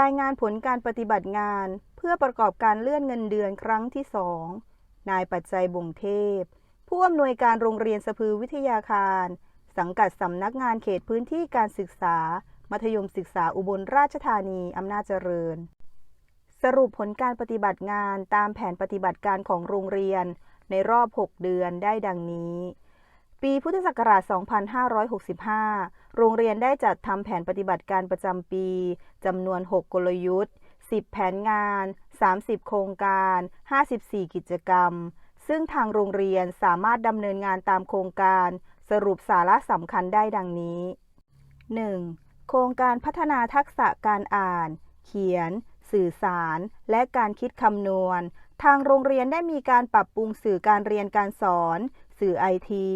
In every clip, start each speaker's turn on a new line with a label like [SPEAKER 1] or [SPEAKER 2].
[SPEAKER 1] รายงานผลการปฏิบัติงาน เพื่อประกอบการเลื่อนเงินเดือนครั้งที่สองนายปัจจัยบ่งเทพ ผู้อำนวยการโรงเรียนสะพือวิทยาคาร สังกัดสำนักงานเขตพื้นที่การศึกษา มัธยมศึกษาอุบลราชธานีอำนาจเจริญ สรุปผลการปฏิบัติงานตามแผนปฏิบัติการของโรงเรียน ในรอบ 6 เดือนได้ดังนี้ ปีพุทธศักราช 2565 โรงเรียนได้จัดทำแผนปฏิบัติการประจำปีจำนวน 6 กลยุทธ์ 10 แผนงาน 30 โครงการ 54 กิจกรรม ซึ่งทางโรงเรียนสามารถดำเนินงานตามโครงการ สรุปสาระสำคัญได้ดังนี้ 1. โครงการพัฒนาทักษะการอ่าน เขียน สื่อสาร และการคิดคำนวณ ทางโรงเรียนได้มีการปรับปรุงสื่อการเรียนการสอน สื่อไอที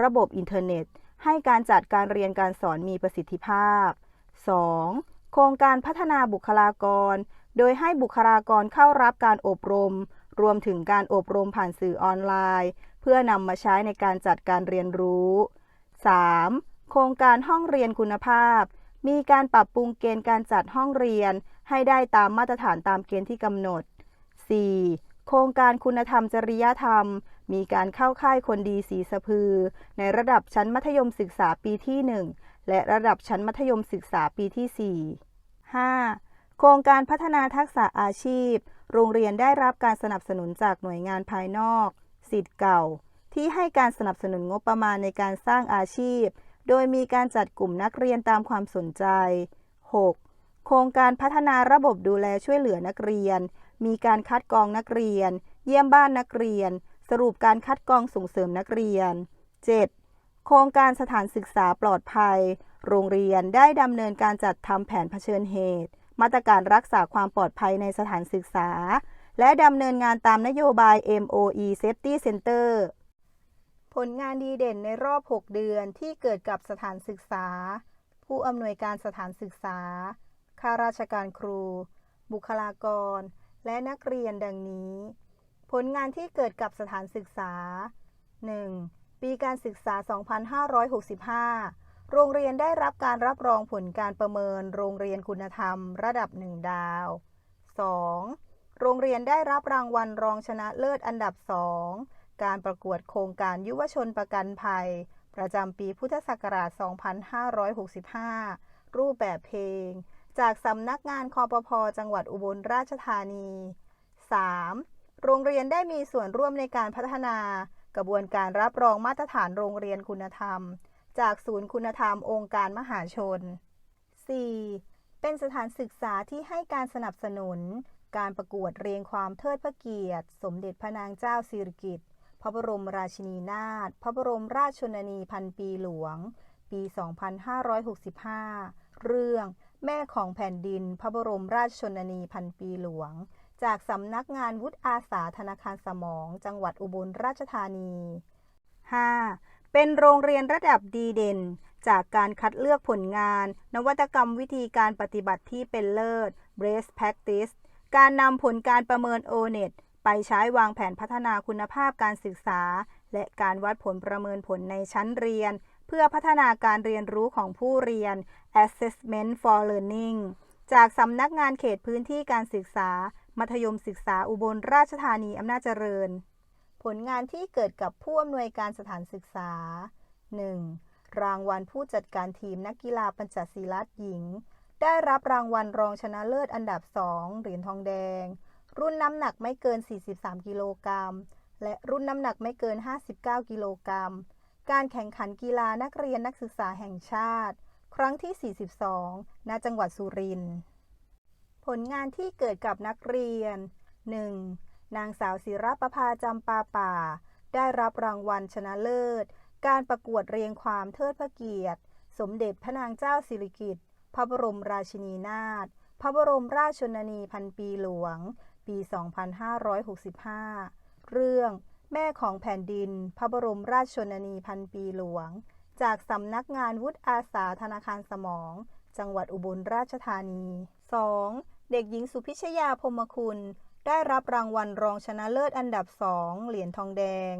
[SPEAKER 1] ระบบอินเทอร์เน็ต ให้การจัดการเรียนการสอนมีประสิทธิภาพ 2. โครงการพัฒนาบุคลากร โดยให้บุคลากรเข้ารับการอบรม รวมถึงการอบรมผ่านสื่อออนไลน์ เพื่อนำมาใช้ในการจัดการเรียนรู้ 3. โครงการห้องเรียนคุณภาพ มีการปรับปรุงเกณฑ์การจัดห้องเรียน ให้ได้ตามมาตรฐานตามเกณฑ์ที่กำหนด 4. โครงการคุณธรรมจริยธรรม มีการเข้าค่ายคนดีสีสะพือ ในระดับชั้นมัธยมศึกษาปีที่ 1 และระดับชั้นมัธยมศึกษาปีที่ 4 5. โครงการพัฒนาทักษะอาชีพ โรงเรียนได้รับการสนับสนุนจากหน่วยงานภายนอก สิทธิ์เก่า ที่ให้การสนับสนุนงบประมาณในการสร้างอาชีพ โดยมีการจัดกลุ่มนักเรียนตามความสนใจ 6. โครงการพัฒนาระบบดูแลช่วยเหลือนักเรียน มีการคัดกรองนักเรียน เยี่ยมบ้านนักเรียน สรุปการคัดกรองส่งเสริมนักเรียน 7. โครงการสถานศึกษาปลอดภัย โรงเรียนได้ดำเนินการจัดทำแผนเผชิญเหตุ มาตรการรักษาความปลอดภัยในสถานศึกษา และดำเนินงานตามนโยบาย MOE Safety Center ผลงานดีเด่นในรอบ 6 เดือนที่เกิดกับสถานศึกษา ผู้อำนวยการสถานศึกษา ข้าราชการครู บุคลากร และนักเรียนดังนี้ ผลงานที่เกิดกับสถานศึกษา 1. ปีการศึกษา 2565 โรงเรียนได้รับการรับรองผลการประเมิน โรงเรียนคุณธรรม ระดับ 1 ดาว 2. โรงเรียนได้รับรางวัลรองชนะเลิศอันดับ 2 การประกวดโครงการยุวชนประกันภัย ประจำปีพุทธศักราช 2565 รูปแบบเพลง จากสำนักงานคอปพจังหวัดอุบลราชธานี 3. โรงเรียนได้มีส่วนร่วมในการพัฒนากระบวนการรับรองมาตรฐานโรงเรียนคุณธรรม จากศูนย์คุณธรรมองค์การมหาชน 4. เป็นสถานศึกษาที่ให้การสนับสนุน การประกวดเรียงความเทิดพระเกียรติ สมเด็จพระนางเจ้าสิริกิติ์พระบรมราชินีนาถพระบรมราชชนนีพันปีหลวง ปี 2565 เรื่อง แม่ของแผ่นดิน พระบรมราชชนนีพันปีหลวง จากสำนักงานวุฒิอาสาธนาคารสมอง จังหวัดอุบลราชธานี 5. เป็นโรงเรียนระดับดีเด่น จากการคัดเลือกผลงาน นวัตกรรมวิธีการปฏิบัติที่เป็นเลิศ Best Practice การนำผลการประเมิน O-NET ไปใช้วางแผนพัฒนาคุณภาพการศึกษา และการวัดผลประเมินผลในชั้นเรียน เพื่อพัฒนาการเรียนรู้ของผู้เรียน Assessment for Learning จากสำนักงานเขตพื้นที่การศึกษา มัธยมศึกษาอุบลราชธานีอำนาจเจริญ ผลงานที่เกิดกับผู้อำนวยการสถานศึกษา 1. รางวัลผู้จัดการทีมนักกีฬาปัญจศีลัดหญิง ได้รับรางวัลรองชนะเลิศอันดับ 2 เหรียญทองแดง รุ่นน้ำหนักไม่เกิน 43 กิโลกรัม และรุ่นน้ำหนักไม่เกิน 59 กิโลกรัม การแข่งขันกีฬานักเรียนนักศึกษาแห่งชาติ ครั้งที่ 42 ณ จังหวัดสุรินทร์ ผลงานที่เกิดกับนักเรียน 1. นางสาวศิรประภาจำปาป่า ได้รับรางวัลชนะเลิศ การประกวดเรียงความเทิดพระเกียรติ สมเด็จพระนางเจ้าสิริกิติ์ พระบรมราชินีนาถ พระบรมราชชนนีพันปีหลวง ปี 2565 เรื่อง แม่ของแผ่นดิน พระบรมราชชนนีพันปีหลวง จากสำนักงานวุฒิอาสาธนาคารสมอง จังหวัดอุบลราชธานี 2. เด็กหญิงสุพิชยาพรมคุณ ได้รับรางวัลรองชนะเลิศอันดับ2เหรียญทองแดง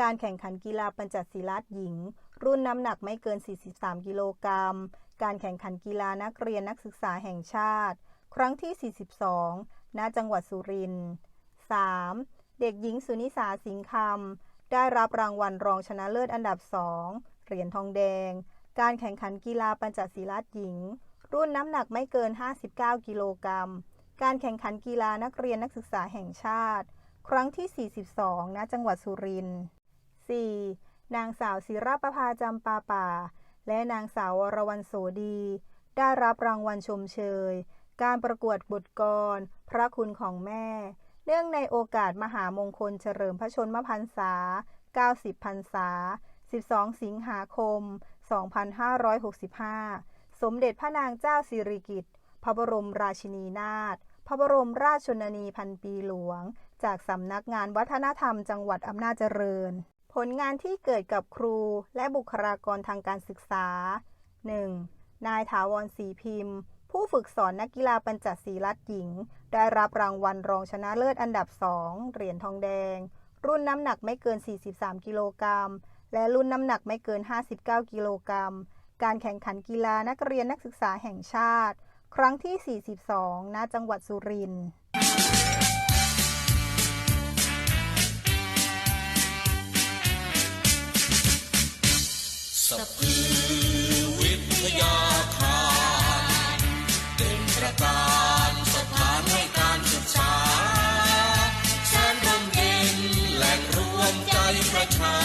[SPEAKER 1] การแข่งขันกีฬาปัญจศีลัดหญิง รุ่นน้ำหนักไม่เกิน 43 กิโลกรัม การแข่งขันกีฬานักเรียนนักศึกษาแห่งชาติ ครั้งที่ 42 ณ จังหวัดสุรินทร์ 3. เด็กหญิงสุนิสาสิงห์คำ ได้รับรางวัลรองชนะเลิศอันดับ2เหรียญทองแดง การแข่งขันกีฬาปัญจศิลาหญิง รุ่นน้ำหนักไม่เกิน 59 กิโลกรัม การแข่งขันกีฬานักเรียนนักศึกษาแห่งชาติ ครั้งที่ 42 ณ จังหวัดสุรินทร์ 4. นางสาวศิรประภาจำปาป่า และนางสาววรวรรณโสดี ได้รับรางวัลชมเชย การประกวดบทกร พระคุณของแม่ เนื่องในโอกาสมหามงคลเฉลิมพระชนมพรรษา 90 พรรษา 12 สิงหาคม 2565 สมเด็จพระนางเจ้าสิริกิติ์พระบรมราชินีนาถพระบรมราชชนนีพันปีหลวง จากสำนักงานวัฒนธรรมจังหวัดอำนาจเจริญ ผลงานที่เกิดกับครูและบุคลากรทางการศึกษา 1. นายถาวรศรีพิมพ์ ผู้ฝึกสอนนักกีฬาปัญจศีลัดหญิง ได้รับรางวัลรองชนะเลิศอันดับ 2 เหรียญทองแดง รุ่นน้ำหนักไม่เกิน 43 กิโลกรัม และรุ่นน้ำหนักไม่เกิน 59 กิโลกรัม การแข่งขันกีฬานักเรียนนักศึกษาแห่งชาติ ครั้งที่ 42 ณ จังหวัดสุรินทร์
[SPEAKER 2] สพือวิทยาคารเป็นประการสถานให้การศึกษาแสนร่มเย็นแหล่งรวมใจประชา